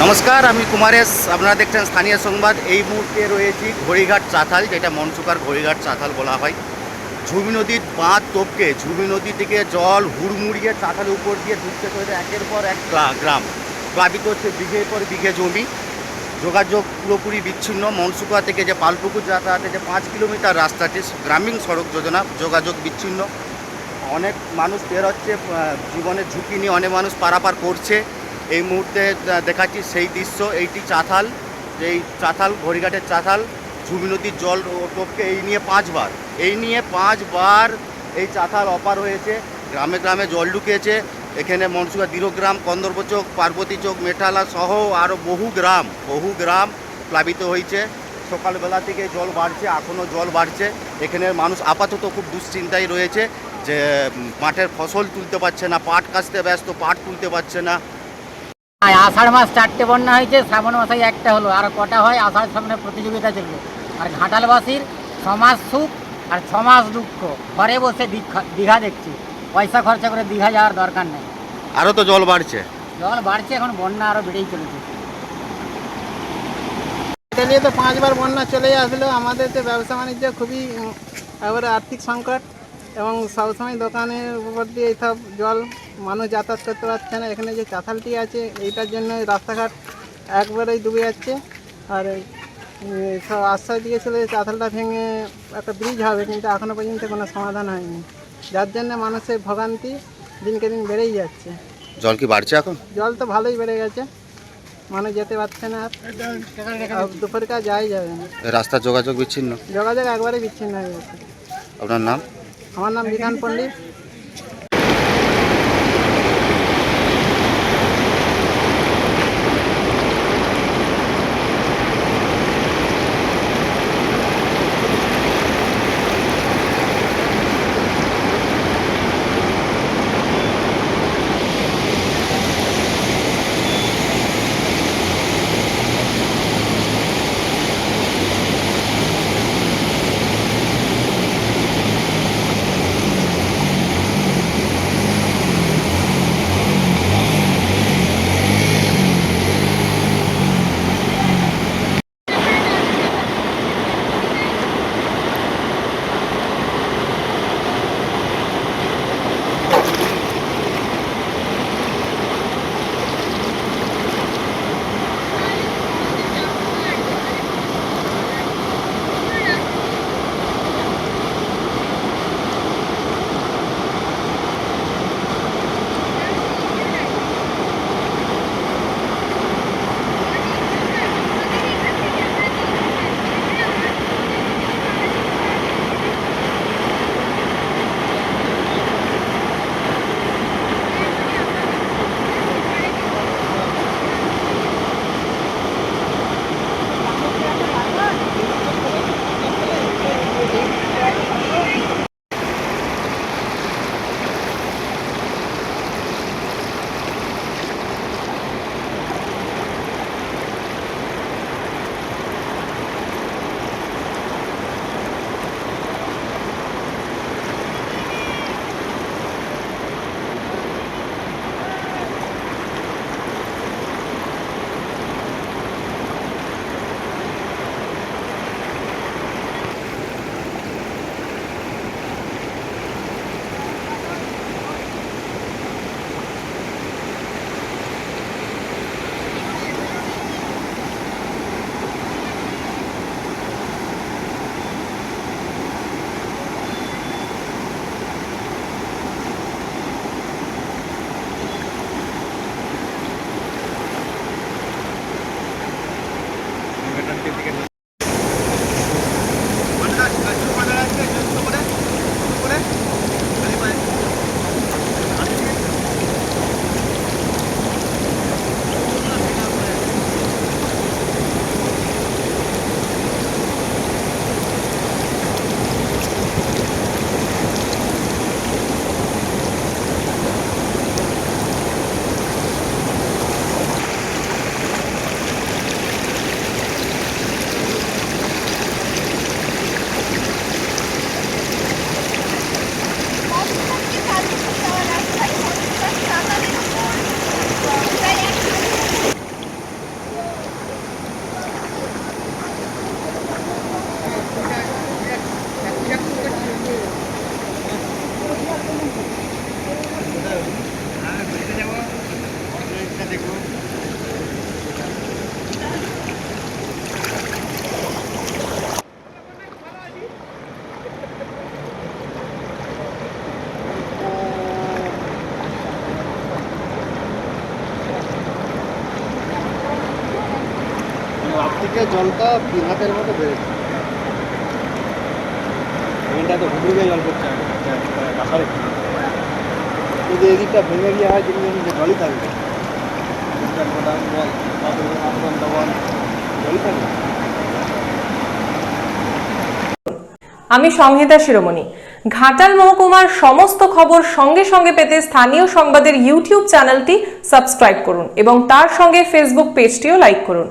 নমস্কার, আমি কুমারেশ। আপনারা দেখছেন স্থানীয় সংবাদ। এই মুহূর্তে রয়েছি ঘড়িঘাট চাতাল যেটা মনসুকার ঘড়িঘাট চাতাল বলা হয়। ঝুমি নদীর বাঁধ টপকে, ঝুমি নদী থেকে জল হুড়মুড়িয়ে চাতালের উপর দিয়ে ঢুকতে চলেছে একের পর এক গ্রা- গ্রাম। প্লাবিত হচ্ছে বিঘের পর বিঘে জমি। যোগাযোগ পুরোপুরি বিচ্ছিন্ন। মনসুকা থেকে যে পালপুকুর যাতায়াতে যে পাঁচ কিলোমিটার রাস্তাটি গ্রামীণ সড়ক যোজনা, যোগাযোগ বিচ্ছিন্ন। অনেক মানুষ বের হচ্ছে জীবনের ঝুঁকি নিয়ে অনেক মানুষ পারাপার করছে। এই মুহূর্তে দেখাচ্ছি সেই দৃশ্য, এইটি চাতাল এই চাতাল ঘড়িঘাটের চাতাল ঝুমি নদীর জল টপকে, এই নিয়ে পাঁচবার, এই নিয়ে পাঁচবার এই চাতাল অপার হয়েছে। গ্রামে গ্রামে জল ঢুকেছে এখানে মনসুকা দীরগ্রাম, কন্দর্প চোক, পার্বতী চোক, মেঠালা সহ আরও বহু গ্রাম বহু গ্রাম প্লাবিত হয়েছে। সকালবেলা থেকে জল বাড়ছে এখনও জল বাড়ছে। এখানের মানুষ আপাতত খুব দুশ্চিন্তায় রয়েছে যে মাঠের ফসল তুলতে পারছে না, পাট কাচতে ব্যস্ত, পাট তুলতে পারছে না। আর আষাঢ় মাস চারটে বন্যা হয়েছে শ্রাবণ মাসে একটা হলো আর কটা হয় আষাঢ় সামনে প্রতিযোগিতা চলবে আর ঘাটালবাসীর ছমাস সুখ আর ছমাস দুঃখ ঘরে বসে দীঘা- দীঘা দেখছি পয়সা খরচা করে দীঘা যাওয়ার দরকার নেই আরও তো জল বাড়ছে জল বাড়ছে এখন বন্যা আরও বেড়েই চলেছে নিয়ে তো পাঁচবার বন্যা চলে আসলো আমাদের তো ব্যবসা বাণিজ্য খুবই এবারে আর্থিক সংকট এবং সবসময় দোকানের উপর দিয়ে এইসব জল মানুষ যাতায়াত করতে পারছে না। এখানে যে চাতালটি আছে এইটার জন্য রাস্তাঘাট একবারেই ডুবে যাচ্ছে। আর সব আশ্বাস দিয়েছিল যে চাতালটা ভেঙে একটা ব্রিজ হবে কিন্তু এখনও পর্যন্ত কোনো সমাধান হয়নি। যার জন্য মানুষের ভোগান্তি দিনকে দিন বেড়েই যাচ্ছে। জল কি বাড়ছে এখন? জল তো ভালোই বেড়ে গেছে। মানুষ যেতে পারছে না আর। আর দুপুরে কাজ যাই যাবে না। এই রাস্তার যোগাযোগ বিচ্ছিন্ন? যোগাযোগ একবারে বিচ্ছিন্ন হয়ে গেছে। আপনার নাম? আমার নাম বিধান পণ্ডিত। থেকে জলটা তিন হাতের মতো বেড়েছে। এটা তো হুদুগে জল কাঁসারে যদি এদিকটা ভেঙে গিয়ে হয়, যদি যে জলই থাকবে। আমি সংহিতা শিরোমণি। ঘাটাল মহকুমার সমস্ত খবর সঙ্গে সঙ্গে পেতে স্থানীয় সংবাদের ইউটিউব চ্যানেলটি সাবস্ক্রাইব করুন এবং তার সঙ্গে ফেসবুক পেজটিও লাইক করুন।